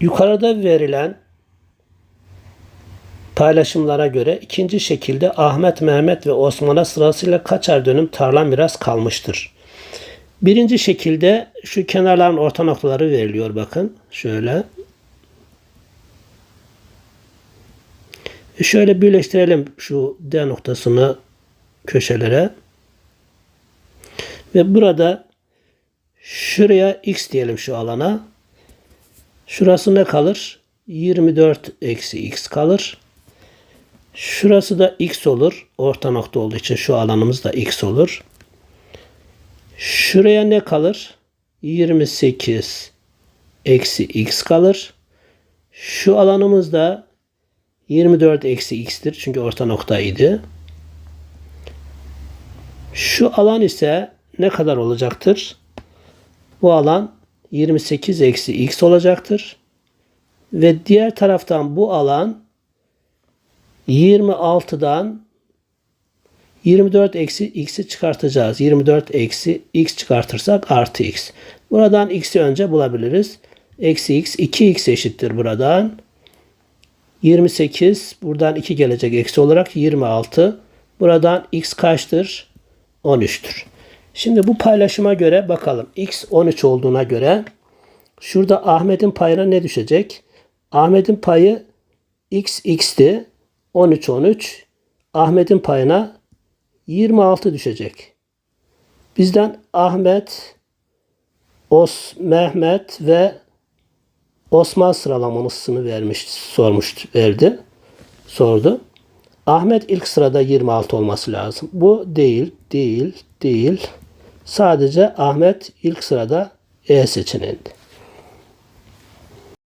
Yukarıda verilen paylaşımlara göre ikinci şekilde Ahmet, Mehmet ve Osman'a sırasıyla kaçar dönüm tarla miras kalmıştır. Birinci şekilde şu kenarların orta noktaları veriliyor bakın. Şöyle. E Şöyle birleştirelim şu D noktasını köşelere. Ve burada şuraya x diyelim şu alana. Şurası ne kalır? 24 eksi x kalır. Şurası da x olur. Orta nokta olduğu için şu alanımız da x olur. Şuraya ne kalır? 28 eksi x kalır. Şu alanımız da 24 eksi x'tir. Çünkü orta noktaydı. Şu alan ise ne kadar olacaktır? Bu alan 28 eksi x olacaktır. Ve diğer taraftan bu alan 26'dan 24 eksi x'i çıkartacağız. 24 eksi x çıkartırsak artı x. Buradan x'i önce bulabiliriz. Eksi x 2x eşittir buradan. 28 buradan 2 gelecek eksi olarak 26. Buradan x kaçtır? 13'tür. Şimdi bu paylaşıma göre bakalım. x 13 olduğuna göre şurada Ahmet'in payına ne düşecek? Ahmet'in payı x x'ti. 13 13. Ahmet'in payına 26 düşecek. Bizden Ahmet, Os, Mehmet ve Osman sıralamasını vermiş, sormuş, verdi, sordu. Ahmet ilk sırada 26 olması lazım. Bu değil, değil, değil. Sadece Ahmet ilk sırada E seçeneğinde.